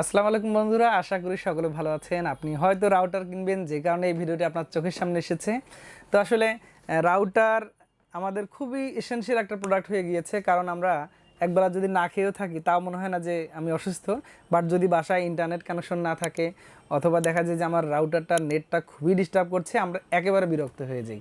আসসালামু আলাইকুম বন্ধুরা, আশা করি সকলে ভালো আছেন। আপনি হয়তো রাউটার কিনবেন, যে কারণে এই ভিডিওটি আপনার চোখের সামনে এসেছে। তো আসলে রাউটার আমাদের খুবই এসেনশিয়াল একটা প্রোডাক্ট হয়ে গিয়েছে, কারণ আমরা একবেলা যদি না খেয়েও থাকি, তাও মনে হয় না যে আমি অসুস্থ। বাট যদি বাসায় ইন্টারনেট কানেকশন না থাকে, অথবা দেখা যায় যে আমার রাউটারটা নেটটা খুবই ডিস্টার্ব করছে, আমরা একেবারে বিরক্ত হয়ে যাই।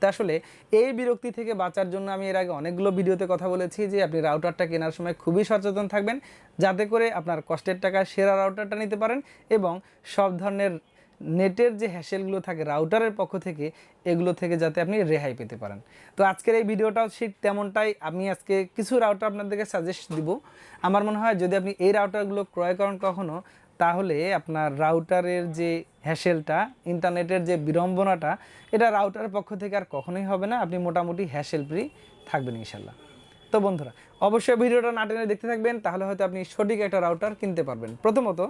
তা আসলে এই বিরক্তি থেকে বাঁচার জন্য আমি এর আগে অনেকগুলো ভিডিওতে কথা বলেছি যে আপনি রাউটারটা কেনার সময় খুবই সচেতন থাকবেন, যাতে করে আপনার কষ্টের টাকা সেরা রাউটারটা নিতে পারেন এবং সব ধরনের নেটের যে হ্যাসেলগুলো থাকে রাউটারের পক্ষ থেকে এগুলো থেকে যাতে আপনি রেহাই পেতে পারেন। তো আজকের এই ভিডিওটাও ঠিক তেমনটাই আমি আজকে কিছু রাউটার আপনাদেরকে সাজেস্ট দিব। আমার মনে হয় যদি আপনি এই রাউটারগুলো ক্রয় করেন কখনো তাহলে আপনার রাউটারের যে হ্যাসেলটা ইন্টারনেটের যে বিড়ম্বনাটা, এটা রাউটারের পক্ষ থেকে আর কখনোই হবে না। আপনি মোটামুটি হ্যাসেল ফ্রি থাকবেন ইনশাল্লাহ। তো বন্ধুরা অবশ্যই ভিডিওটা না টেনে দেখতে থাকবেন, তাহলে হয়তো আপনি সঠিক একটা রাউটার কিনতে পারবেন। প্রথমত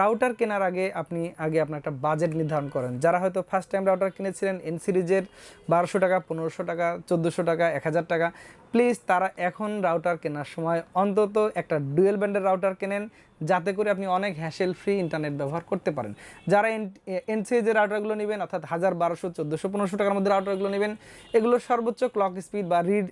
রাউটার কেনার আগে আপনি, আগে আপনার একটা বাজেট নির্ধারণ করেন। যারা হয়তো ফার্স্ট টাইম রাউটার কিনেছিলেন এন সিরিজের বারোশো টাকা, পনেরোশো টাকা, চোদ্দোশো টাকা, এক হাজার টাকা প্লিজ তারা এখন রাউটার কেনার সময় অন্তত একটা ডুয়েল ব্যান্ডের রাউটার কেনেন, যাতে করে আপনি অনেক হ্যাসেল ফ্রি ইন্টারনেট ব্যবহার করতে পারেন। যারা এনসিএজের রাউটারগুলো নেবেন, অর্থাৎ হাজার বারোশো, চোদ্দোশো, পনেরোশো টাকার মধ্যে রাউটারগুলো নেবেন এগুলোর সর্বোচ্চ ক্লক স্পিড বা রিড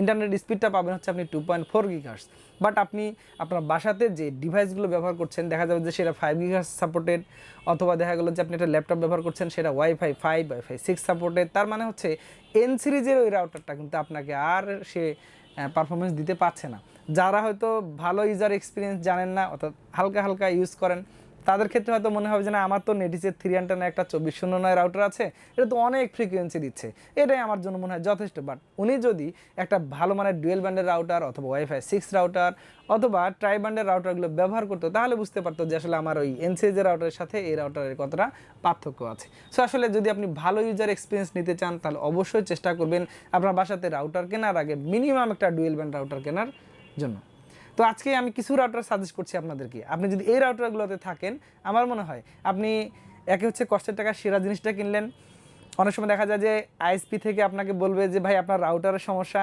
ইন্টারনেট স্পিডটা পাবেন হচ্ছে আপনি two point four gigahertz but আপনি আপনার বাসাতে যে ডিভাইসগুলো ব্যবহার করছেন, দেখা যাবে যে সেটা ফাইভ গিগার্স সাপোর্টেড অথবা দেখা গেলো যে আপনি একটা ল্যাপটপ ব্যবহার করছেন, সেটা wifi five wifi six supported তার মানে হচ্ছে এন সিরিজের ওই রাউটারটা কিন্তু আপনাকে আর সে পারফরমেন্স দিতে পারছে না। যারা হয়তো ভালো ইউজার এক্সপিরিয়েন্স জানেন না, অর্থাৎ হালকা হালকা ইউজ করেন তাদের ক্ষেত্রে হয়তো মনে হবে যে না, আমার তো নেটিসের থ্রি আন্টানা একটা চব্বিশ শূন্য নয় রাউটার আছে, এটা তো অনেক ফ্রিকোয়েন্সি দিচ্ছে। এটাই আমার জন্য মনে হয় যথেষ্ট। বাট উনি যদি একটা ভালো মানের ডুয়েল ব্যান্ডের রাউটার অথবা ওয়াইফাই সিক্স রাউটার অথবা ট্রাই ব্যান্ডের রাউটারগুলো ব্যবহার করতো, তাহলে বুঝতে পারতো যে আসলে আমার ওই এনসিএজের রাউটারের সাথে এই রাউটারের কতটা পার্থক্য আছে। সো আসলে যদি আপনি ভালো ইউজার এক্সপিরিয়েন্স নিতে চান, তাহলে অবশ্যই চেষ্টা করবেন আপনার বাসাতে রাউটার কেনার আগে মিনিমাম একটা ডুয়েল ব্যান্ড রাউটার কেনার জন্য। তো আজকে আমি কিছু রাউটার সাজেস্ট করছি আপনাদেরকে। আপনি যদি এই রাউটারগুলোতে থাকেন, আমার মনে হয় আপনি একে হচ্ছে কষ্টের টাকা সেরা জিনিসটা কিনলেন। অনেক সময় দেখা যায় যে আইএসপি থেকে আপনাকে বলবে যে, ভাই, আপনার রাউটারের সমস্যা।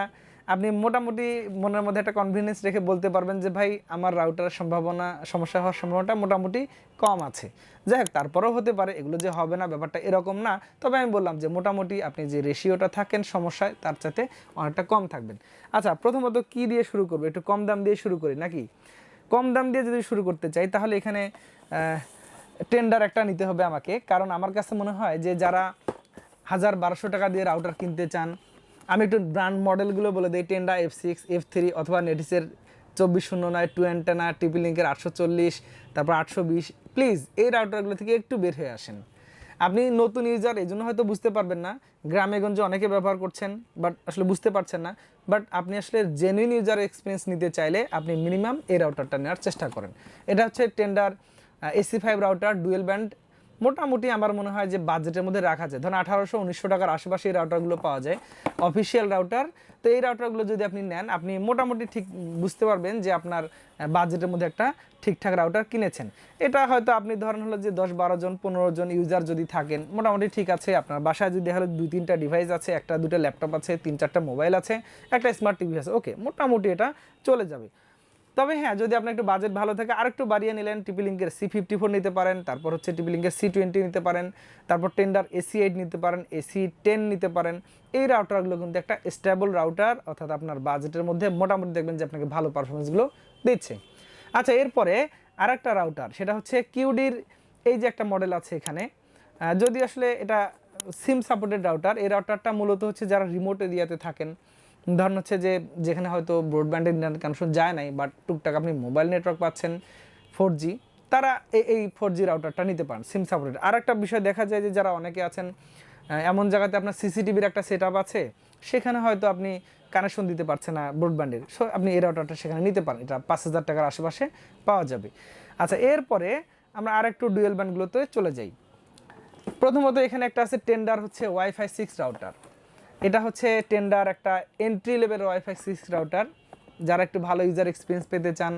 আপনি মোটামুটি মনের মধ্যে একটা কনফিডেন্স রেখে বলতে পারবেন যে, ভাই, আমার রাউটারের সম্ভাবনা, সমস্যা হওয়ার সম্ভাবনাটা মোটামুটি কম আছে। যাই হোক, তারপরেও হতে পারে, এগুলো যে হবে না, ব্যাপারটা এরকম না। তবে আমি বললাম যে, মোটামুটি আপনি যে রেশিওটা থাকেন সমস্যায়, তার চাইতে অনেকটা কম থাকবেন। আচ্ছা প্রথমত কি দিয়ে শুরু করব? একটু কম দাম দিয়ে শুরু করি নাকি? কম দাম দিয়ে যদি শুরু করতে চাই, তাহলে এখানে টেন্ডার একটা নিতে হবে আমাকে। কারণ আমার কাছে মনে হয় যে, যারা হাজার বারোশো টাকা দিয়ে রাউটার কিনতে চান আমি একটু ব্র্যান্ড মডেলগুলো বলে দিই Tenda F six F three অথবা নেটিসের চব্বিশ শূন্য নয় টু অ্যান্টেনা টিপি লিঙ্কের আটশো চল্লিশ, তারপর আটশো বিশ। প্লিজ এই রাউটারগুলো থেকে একটু বের হয়ে আসেন। আপনি নতুন ইউজার এই জন্য হয়তো বুঝতে পারবেন না, গ্রামে গঞ্জে অনেকে ব্যবহার করছেন বাট আসলে বুঝতে পারছেন না বাট আপনি আসলে জেনুইন ইউজার এক্সপিরিয়েন্স নিতে চাইলে আপনি মিনিমাম এই রাউটারটা নেওয়ার চেষ্টা করেন। এটা হচ্ছে tender AC five router dual band মোটামুটি আমার মনে হয় যে বাজেটের মধ্যে রাখা যায়। ধরুন আঠারোশো, উনিশশো টাকার আশেপাশে এই রাউটারগুলো পাওয়া যায়। অফিসিয়াল রাউটার তো এই রাউটারগুলো যদি আপনি নেন, আপনি মোটামুটি ঠিক বুঝতে পারবেন যে আপনার বাজেটের মধ্যে একটা ঠিকঠাক রাউটার কিনেছেন। এটা হয়তো আপনি ধরেন হলো যে দশ বারো জন, পনেরো জন ইউজার যদি থাকেন, মোটামুটি ঠিক আছে। আপনার বাসায় যদি হলো দুই, তিনটা ডিভাইস আছে, একটা দুটো ল্যাপটপ আছে, তিন, চারটা মোবাইল আছে, একটা স্মার্ট টিভি আছে ওকে মোটামুটি এটা চলে যাবে। তবে হ্যাঁ যদি আপনার একটু বাজেট ভালো থাকে, আরেকটু বাড়িয়ে নিলেন টিপি লিঙ্কের সি ফিফটি ফোর নিতে পারেন, তারপর হচ্ছে টিপি লিঙ্কের সি টোয়েন্টি নিতে পারেন, তারপর টেন্ডার এসি এইট নিতে পারেন এসি টেন নিতে পারেন, এই রাউটারগুলো কিন্তু একটা স্টেবল রাউটার অর্থাৎ আপনার বাজেটের মধ্যে মোটামুটি দেখবেন যে আপনাকে ভালো পারফরমেন্সগুলো দিচ্ছে। আচ্ছা এরপরে আর একটা রাউটার সেটা হচ্ছে কিউডির এই যে একটা মডেল আছে এখানে যদি আসলে এটা সিম সাপোর্টেড রাউটার এই রাউটারটা মূলত হচ্ছে যারা রিমোট এরিয়াতে থাকেন ধরুন হচ্ছে যে যেখানে হয়তো ব্রডব্যান্ডের ইন্টারনেট কানেকশন যায় নাই বাট টুকটাক আপনি মোবাইল নেটওয়ার্ক পাচ্ছেন ফোর জি তারা এই ফোর জি রাউটারটা নিতে পারেন সিম সাপোর্টেড আর একটা বিষয় দেখা যায় যে যারা অনেকে আছেন এমন জায়গাতে আপনার সিসিটিভির একটা সেট আছে, সেখানে হয়তো আপনি কানেকশন দিতে পারছে না ব্রডব্যান্ডের সো আপনি এই রাউটারটা সেখানে নিতে পারেন, এটা পাঁচ হাজার টাকার আশেপাশে পাওয়া যাবে। আচ্ছা এরপরে আমরা আরেকটু ডুয়েল ব্যান্ডগুলোতে চলে যাই। প্রথমত এখানে একটা আছে টেন্ডার হচ্ছে ওয়াইফাই সিক্স রাউটার এটা হচ্ছে টেন্ডার একটা entry level wifi six router যারা একটু ভালো ইউজার এক্সপিরিয়েন্স পেতে চান,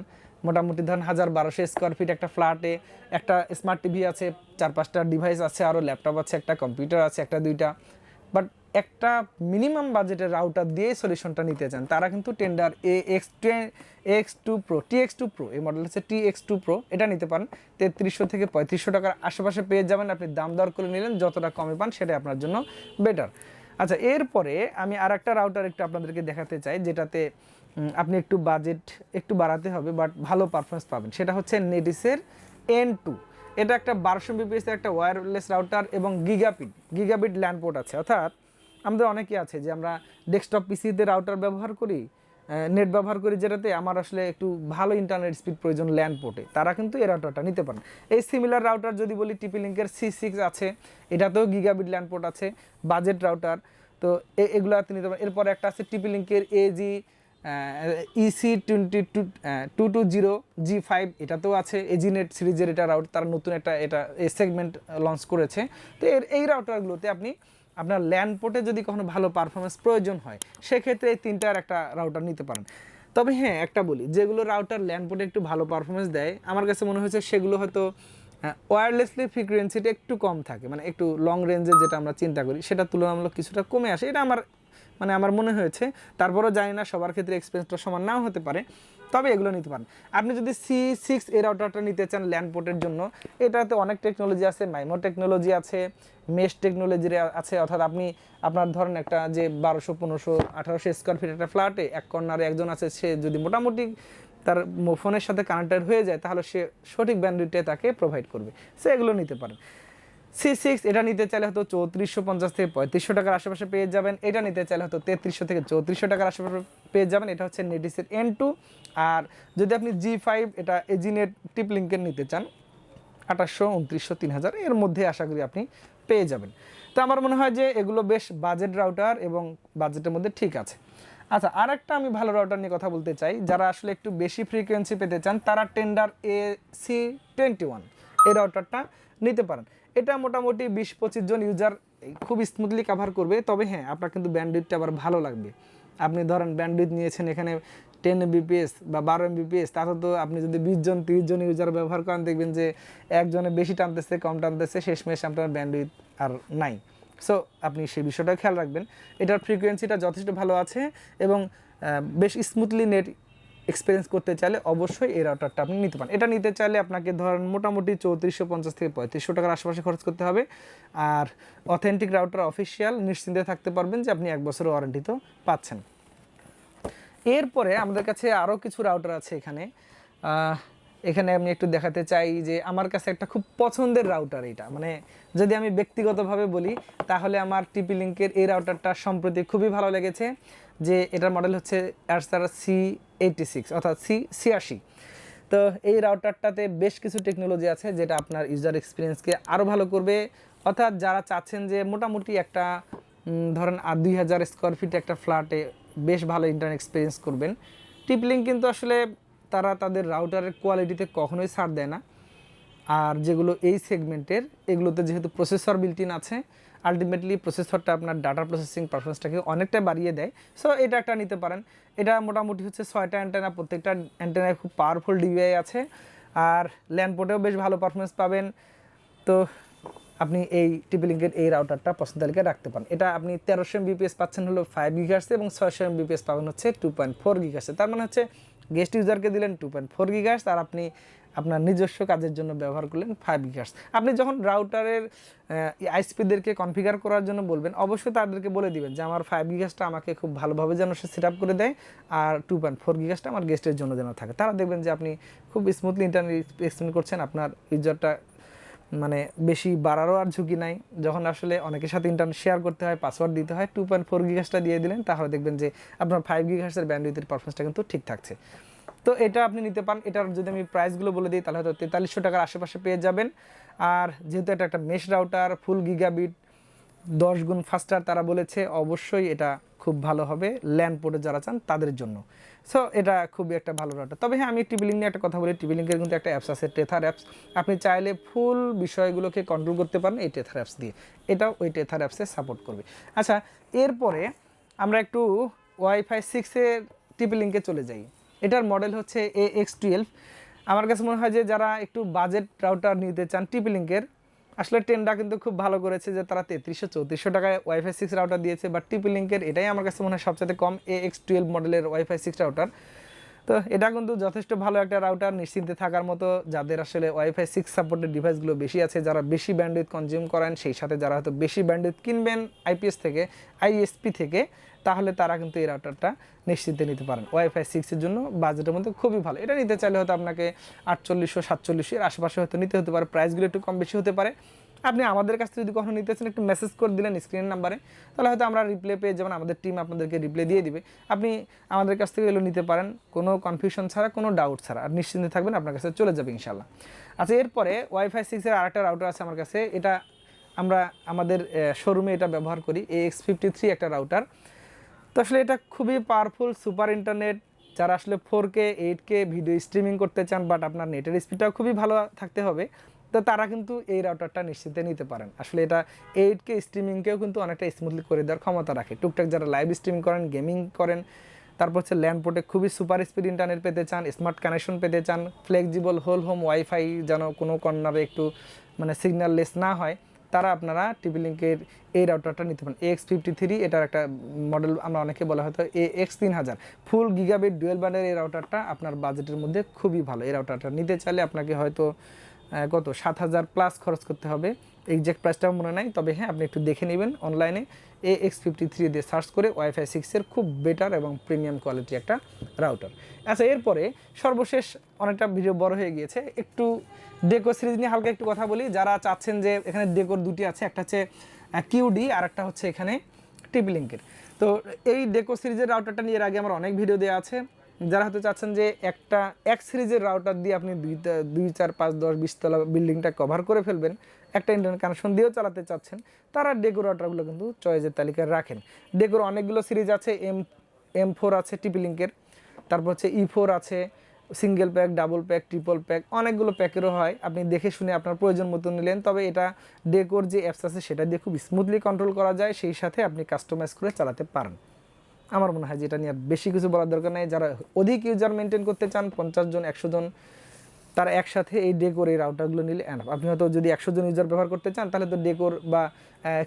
মোটামুটি ধরেন হাজার বারোশো স্কোয়ার ফিট একটা ফ্ল্যাটে একটা স্মার্ট টিভি আছে, চার পাঁচটা ডিভাইস আছে আরও ল্যাপটপ আছে, একটা কম্পিউটার আছে, একটা দুইটা। বাট একটা মিনিমাম বাজেটের রাউটার দিয়ে সলিউশনটা নিতে চান, তারা কিন্তু tender A X X two pro T X two pro এই মডেল হচ্ছে টি এক্স টু প্রো এটা নিতে পারেন। তেত্রিশশো থেকে পঁয়ত্রিশশো টাকার আশেপাশে পেয়ে যাবেন, আপনি দাম দর করে নিলেন, যতটা কমে পান সেটা আপনার জন্য বেটার আচ্ছা এরপরে আমি আর একটা রাউটার একটু আপনাদেরকে দেখাতে চাই, যেটাতে আপনি একটু বাজেট একটু বাড়াতে হবে বাট ভালো পারফরমেন্স পাবেন। সেটা হচ্ছে নেডিসের এন টু এটা একটা বারোশো বিপিএস একটা ওয়্যারলেস রাউটার এবং গিগাপিট গিগাবিট ল্যান্ডপোর্ট আছে। অর্থাৎ, আমাদের অনেকে আছে যে আমরা ডেস্কটপ পিসিতে রাউটার ব্যবহার করি নেট ব্যবহার করি যেটাতে আমার আসলে একটু ভালো ইন্টারনেট স্পিড প্রয়োজন ল্যান্ড পোর্টে তারা কিন্তু এই রাউটারটা নিতে পারেন। এই সিমিলার রাউটার যদি বলি টিপি লিঙ্কের সি সিক্স আছে, এটাতেও গিগাবিট ল্যান্ড পোর্ট আছে বাজেট রাউটার তো এগুলো নিতে পারেন। এরপরে একটা আছে টিপি লিঙ্কের AG EC twenty two two two zero G five এটাতেও আছে। এজিনেট সিরিজের এটা রাউট তারা নতুন একটা এটা সেগমেন্ট লঞ্চ করেছে। তো এর, এই রাউটারগুলোতে আপনি আপনার ল্যান্ড পোর্টে যদি কখনো ভালো পারফরমেন্স প্রয়োজন হয়, সেক্ষেত্রে এই তিনটার একটা রাউটার নিতে পারেন। তবে হ্যাঁ একটা বলি, যেগুলো রাউটার ল্যান্ড পোর্টে একটু ভালো পারফরমেন্স দেয়, আমার কাছে মনে হয়েছে সেগুলো হয়তো ওয়্যারলেসলি ফ্রিকোয়েন্সিটা একটু কম থাকে মানে একটু লং রেঞ্জে যেটা আমরা চিন্তা করি, সেটা তুলনামূলক কিছুটা কমে আসে। এটা আমার মানে আমার মনে হয়েছে, তারপরেও জানি না সবার ক্ষেত্রে এক্সপিরিয়েন্সটা সমান নাও হতে পারে। তবে এগুলো নিতে পারেন। আপনি যদি সি সিক্স এর রাউটারটা নিতে চান ল্যান্ড পোর্টের জন্য, এটাতে অনেক টেকনোলজি আছে মাইমো টেকনোলজি আছে মেশ টেকনোলজির আছে, অর্থাৎ আপনি আপনার ধরেন একটা যে বারোশো, পনেরোশো, আঠারোশো স্কোয়ার ফিট একটা ফ্ল্যাটে এক কর্নারে একজন আছে, সে যদি মোটামুটি তার ফোনের সাথে কানেক্টেড হয়ে যায়, তাহলে সে সঠিক ব্যান্ডউইথে তাকে প্রোভাইড করবে। সে এগুলো নিতে পারেন। সি সিক্স এটা নিতে চাইলে হয়তো চৌত্রিশশো পঞ্চাশ থেকে পঁয়ত্রিশশো টাকার আশেপাশে পেয়ে যাবেন। এটা নিতে চাইলে হয়তো তেত্রিশশো থেকে চৌত্রিশশো টাকার আশেপাশে পেয়ে যাবেন, এটা হচ্ছে নেটিসের এন টু আর যদি আপনি জি ফাইভ এটা এজিনেট টিপ লিঙ্কের নিতে চান আঠাশশো উনত্রিশশো তিন হাজার, এর মধ্যে আশা করি আপনি পেয়ে যাবেন। তো আমার মনে হয় যে এগুলো বেশ বাজেট রাউটার এবং বাজেটের মধ্যে ঠিক আছে। আচ্ছা আর একটা আমি ভালো রাউটার নিয়ে কথা বলতে চাই। যারা আসলে একটু বেশি ফ্রিকোয়েন্সি পেতে চান, তারা টেন্ডার এ সি টোয়েন্টি ওয়ান এই রাউটারটা নিতে পারেন। এটা মোটামুটি বিশ পঁচিশ জন ইউজার খুব স্মুথলি কাভার করবে, তবে হ্যাঁ আপনার কিন্তু ব্যান্ডউইথটা আবার ভালো লাগবে। আপনি ধরেন ব্যান্ডউইথ নিয়েছেন, এখানে টেন এমবিপিএস বা বারো এমবিপিএস তাতে তো আপনি যদি বিশ জন, তিরিশ জন ইউজার ব্যবহার করেন, দেখবেন যে একজনে বেশি টানতেছে, কম টানতেছে, শেষমেশ আপনার ব্যান্ডউইথ আর নাই। সো আপনি সেই বিষয়টা খেয়াল রাখবেন। এটার ফ্রিকোয়েন্সিটা যথেষ্ট ভালো আছে এবং বেশ স্মুথলি নেট এক্সপিরিয়েন্স করতে চাইলে অবশ্যই এই রাউটারটা আপনি নিতে পারেন। এটা নিতে চাইলে আপনাকে ধরেন মোটামুটি চৌত্রিশশো পঞ্চাশ থেকে পঁয়ত্রিশশো টাকার আশেপাশে খরচ করতে হবে। আর অথেন্টিক রাউটার অফিসিয়াল নিশ্চিন্তে থাকতে পারবেন যে আপনি এক বছরের ওয়ারেন্টি তো পাচ্ছেন। এরপরে আমাদের কাছে আরও কিছু রাউটার আছে এখানে। এখানে আমি একটু দেখাতে চাই যে আমার কাছে একটা খুব পছন্দের রাউটার এটা। মানে যদি আমি ব্যক্তিগতভাবে বলি, তাহলে আমার টিপি লিঙ্কের এই রাউটারটা সম্প্রতি খুবই ভালো লেগেছে। যে এটার মডেল হচ্ছে অ্যাডসার সি এইটি সিক্স অর্থাৎ সি ছিয়াশি তো এই রাউটারটাতে বেশ কিছু টেকনোলজি আছে যেটা আপনার ইউজার এক্সপিরিয়েন্সকে আরও ভালো করবে। অর্থাৎ যারা চাচ্ছেন যে মোটামুটি একটা ধরেন আর দুই হাজার স্কোয়ার ফিট একটা ফ্ল্যাটে বেশ ভালো ইন্টারনেট এক্সপিরিয়েন্স করবেন। টিপলিং কিন্তু আসলে তারা তাদের রাউটারের কোয়ালিটিতে কখনোই ছাড় দেয় না। আর যেগুলো এই সেগমেন্টের এগুলোতে যেহেতু প্রসেসর বিল্ট ইন আছে আলটিমেটলি প্রসেসরটা আপনার ডাটা প্রসেসিং পারফরমেন্সটাকে অনেকটা বাড়িয়ে দেয়। সো এটা একটা নিতে পারেন। এটা মোটামুটি হচ্ছে ছয়টা অ্যান্টেনা প্রত্যেকটা অ্যান্টেনায় খুব পাওয়ারফুল ডিভিআই আছে। আর ল্যান্ড পোর্টেও বেশ ভালো পারফরমেন্স পাবেন। তো, আপনি এই টিপিলিঙ্কের এই রাউটারটা পছন্দ তালিকায় রাখতে পারেন। এটা আপনি তেরোশো এমবিপিএস পাচ্ছেন হলো ফাইভ গিগার্সে এবং ছয়শো এমবিপিএস পাবেন হচ্ছে টু পয়েন্ট ফোর গিগার্সে তার মানে হচ্ছে গেস্ট ইউজারকে দিলেন টু পয়েন্ট ফোর গিগার্স আর আপনি আপনার নিজস্ব কাজের জন্য ব্যবহার করলেন ফাইভ গিগার্স আপনি যখন রাউটারের আইসপিদেরকে কনফিগার করার জন্য বলবেন, অবশ্যই তাদেরকে বলে দিবেন যে আমার ফাইভ গিগাসটা আমাকে খুব ভালোভাবে যেন সে সেট করে দেয় আর টু পয়েন্ট ফোর গিগার্সটা আমার গেস্টের জন্য যেন থাকে। তারা দেখবেন যে আপনি খুব স্মুথলি ইন্টারনেট এক্সপ্লেন করছেন, আপনার ইউজারটা মানে বেশি বাড়ারও আর ঝুঁকি নাই। যখন আসলে অনেকের সাথে ইন্টারনেট শেয়ার করতে হয় পাসওয়ার্ড দিতে হয় টু পয়েন্ট ফোর গিগাসটা দিয়ে দিলেন, তাহলে দেখবেন যে আপনার ফাইভ গিগাসের ব্যান্ডউইথের পারফরমেন্সটা কিন্তু ঠিক থাকছে। তো এটা আপনি নিতে পারেন। এটার যদি আমি প্রাইসগুলো বলে দিই, তাহলে হয়তো তেতাল্লিশশো টাকার আশেপাশে পেয়ে যাবেন। আর যেহেতু এটা একটা মেশ রাউটার ফুল গিগাবিট দশ গুণ ফাস্টার তারা বলেছে, অবশ্যই এটা খুব ভালো হবে ল্যান্ড পোর্টে যারা চান তাদের জন্য। সো এটা খুবই একটা ভালো রাউটার তবে হ্যাঁ আমি টিবিলিং নিয়ে একটা কথা বলি। টিবিলিংয়ের কিন্তু একটা অ্যাপস আছে টেথার অ্যাপস আপনি চাইলে ফুল বিষয়গুলোকে কন্ট্রোল করতে পারেন এই টেথার অ্যাপস দিয়ে। এটাও ওই টেথার অ্যাপসে সাপোর্ট করবে। আচ্ছা এরপরে আমরা একটু ওয়াইফাই সিক্সের টিপিলিংকে চলে যাই। এটার মডেল হচ্ছে এ এক্স টুয়েলভ আমার কাছে মনে হয় যে যারা একটু বাজেট রাউটার নিতে চান টিপিলিংকের আসলে টেনটা কিন্তু খুব ভালো করেছে যে তারা তেত্রিশশো, চৌত্রিশশো টাকায় ওয়াইফাই সিক্স রাউটার দিয়েছে বা টিপি লিঙ্কের এটাই আমার কাছে মনে হয় সবচেয়ে কম এ এক্স টুয়েলভ মডেলের ওয়াইফাই সিক্স রাউটার তো এটা কিন্তু যথেষ্ট ভালো একটা রাউটার নিশ্চিন্তে থাকার মতো যাদের আসলে ওয়াইফাই সিক্স সাপোর্টেড ডিভাইসগুলো বেশি আছে, যারা বেশি ব্যান্ডউইথ কনজিউম করেন, সেই সাথে যারা হয়তো বেশি ব্যান্ডউইথ কিনবেন আইপিএস থেকে আইএসপি থেকে তাহলে তারা কিন্তু এই রাউটারটা নিশ্চিন্তে নিতে পারেন। ওয়াইফাই সিক্সের জন্য বাজেটের মধ্যে খুবই ভালো। এটা নিতে চাইলে হয়তো আপনাকে আটচল্লিশশো, সাতচল্লিশশো এর আশেপাশে হয়তো নিতে হতে পারে। প্রাইসগুলো একটু কম বেশি হতে পারে। আপনি আমাদের কাছ থেকে যদি কখনো নিতে চান, একটু মেসেজ করে দিলেন স্ক্রিন নাম্বারে তাহলে হয়তো আমরা রিপ্লে পেয়ে যাবেন, আমাদের টিম আপনাদেরকে রিপ্লে দিয়ে দিবে। আপনি আমাদের কাছ থেকে এগুলো নিতে পারেন। কোনো কনফিউশন ছাড়া, কোনো ডাউট ছাড়া। আর নিশ্চিন্তে থাকবেন, আপনার কাছে চলে যাবে ইনশাল্লাহ আচ্ছা এরপরে ওয়াইফাই সিক্সের আরেকটা রাউটার আছে আমার কাছে। এটা আমরা আমাদের শোরুমে এটা ব্যবহার করি। এ এক্স ফিফটি থ্রি একটা রাউটার তো আসলে এটা খুবই পাওয়ারফুল সুপার ইন্টারনেট যারা আসলে four K eight K video streaming করতে চান বাট আপনার নেটের স্পিডটাও খুবই ভালো থাকতে হবে, তো তারা কিন্তু এই রাউটারটা নিশ্চিন্তে নিতে পারেন। আসলে এটা এইট কে স্ট্রিমিংকেও কিন্তু অনেকটা স্মুথলি করে দেওয়ার ক্ষমতা রাখে। টুকটাক যারা লাইভ স্ট্রিমিং করেন গেমিং করেন, তারপর হচ্ছে ল্যান্ড পোর্টে খুবই সুপার স্পিড ইন্টারনেট পেতে চান স্মার্ট কানেকশন পেতে চান ফ্লেক্সিবল হোল হোম ওয়াইফাই যেন কোনো কর্নারে একটু মানে সিগন্যাল লেস না হয়। তারা আপনারা টিভি লিঙ্কের এই রাউটারটা নিতে পারেন। এক্স ফিফটি থ্রি এটার একটা মডেল আমরা অনেকে বলা হয়তো এ এক্স তিন হাজার। ফুল গিগাবিট ডুয়েল ব্যান্ডের এই রাউটারটা আপনার বাজেটের মধ্যে খুবই ভালো। এই রাউটারটা নিতে চাইলে আপনাকে হয়তো কত? সাত হাজার প্লাস খরচ করতে হবে। এক্সাক্ট প্রাইসটাও মনে নাই, তবে হ্যাঁ আপনি একটু দেখে নেবেন অনলাইনে এ এক্স ফিফটি থ্রি দিয়ে সার্চ করে ওয়াইফাই সিক্সের খুব বেটার এবং প্রিমিয়াম কোয়ালিটি একটা রাউটার আচ্ছা এরপরে সর্বশেষ অনেকটা ভিডিও বড় হয়ে গিয়েছে। একটু ডেকো সিরিজ নিয়ে হালকা একটু কথা বলি। যারা চাচ্ছেন যে এখানে ডেকোর দুটি আছে, একটা হচ্ছে কিউডি আর একটা হচ্ছে এখানে টিপি লিঙ্কের তো এই ডেকো সিরিজের রাউটারটা নিয়ে এর আগে আমার অনেক ভিডিও দেওয়া আছে। যারা হয়তো চাচ্ছেন যে একটা এক সিরিজের রাউটার দিয়ে আপনি দুইটা, দুই, চার, পাঁচ, দশ বিশতলা বিল্ডিংটা কভার করে ফেলবেন, একটা ইন্টারনেট কানেকশন দিয়েও চালাতে চাচ্ছেন, তারা ডেকো রাউটারগুলো কিন্তু চয়েসের তালিকায় রাখেন। ডেকোর অনেকগুলো সিরিজ আছে এম এম ফোর আছে টিপি লিঙ্কের তারপর হচ্ছে ই ফোর আছে single pack double pack triple pack অনেকগুলো প্যাকেরও হয়। আপনি দেখে শুনে আপনার প্রয়োজন মতো নিলেন, তবে এটা ডেকোর যে অ্যাপস আছে, সেটা দিয়ে খুব স্মুথলি কন্ট্রোল করা যায়, সেই সাথে আপনি কাস্টমাইজ করে চালাতে পারেন। আমার মনে হয় যে এটা নিয়ে বেশি কিছু বলার দরকার নেই। যারা অধিক ইউজার মেনটেন করতে চান, পঞ্চাশ জন, একশো জন, তারা একসাথে এই ডেকোর এই রাউটারগুলো নিলে enough। আপনি হয়তো যদি একশো জন ইউজার ব্যবহার করতে চান, তাহলে তো ডেকোর বা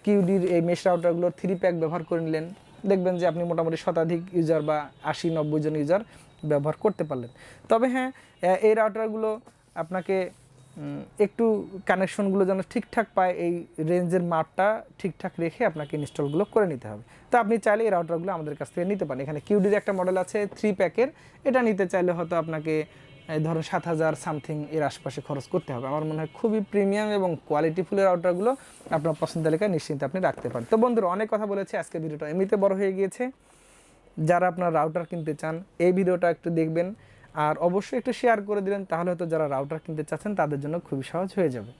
কিউডির এই মেশ রাউটারগুলোর থ্রি প্যাক ব্যবহার করে নিলেন। দেখবেন যে আপনি মোটামুটি শতাধিক ইউজার বা আশি, নব্বই জন ইউজার ব্যবহার করতে পারলেন। তবে হ্যাঁ এই রাউটারগুলো আপনাকে একটু কানেকশনগুলো যেন ঠিকঠাক পায়, এই রেঞ্জের মাপটা ঠিকঠাক রেখে আপনাকে ইনস্টলগুলো করে নিতে হবে। তো আপনি চাইলে এই রাউটারগুলো আমাদের কাছ থেকে নিতে পারেন। এখানে কিউডির একটা মডেল আছে থ্রি প্যাকের এটা নিতে চাইলে হয়তো আপনাকে ধরুন সাত হাজার সামথিং এর আশপাশে খরচ করতে হবে। আমার মনে হয় খুবই প্রিমিয়াম এবং কোয়ালিটি ফুলের রাউটারগুলো আপনার পছন্দ তালিকায় নিশ্চিন্তে আপনি রাখতে পারেন। তো বন্ধুরা, অনেক কথা বলেছি। আজকে ভিডিওটা এমনিতে বড় হয়ে গিয়েছে। যারা আপনার রাউটার কিনতে চান, এই ভিডিওটা একটু দেখবেন। আর অবশ্যই একটু শেয়ার করে দিলেন, তাহলে হয়তো যারা রাউটার কিনতে চাচ্ছেন, তাদের জন্য খুবই সহজ হয়ে যাবে।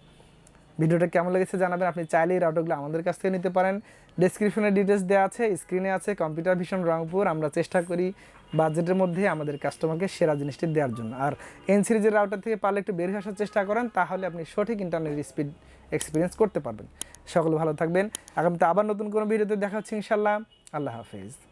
ভিডিওটা কেমন লেগেছে জানাবেন, আপনি চাইলে এই রাউটারগুলো আমাদের কাছ থেকে নিতে পারেন। ডেসক্রিপশনে ডিটেলস দেওয়া আছে স্ক্রিনে আছে কম্পিউটার ভিশন রংপুর। আমরা চেষ্টা করি বাজেটের মধ্যে আমাদের কাস্টমারকে সেরা জিনিসটি দেওয়ার জন্য। আর এন সিরিজের রাউটার থেকে পারলে একটু বেরিয়ে আসার চেষ্টা করেন, তাহলে আপনি সঠিক ইন্টারনেট স্পিড এক্সপিরিয়েন্স করতে পারবেন। সকলে ভালো থাকবেন। আগামীতে আবার নতুন কোনো ভিডিওতে দেখা হচ্ছে ইনশাল্লাহ আল্লাহ হাফিজ।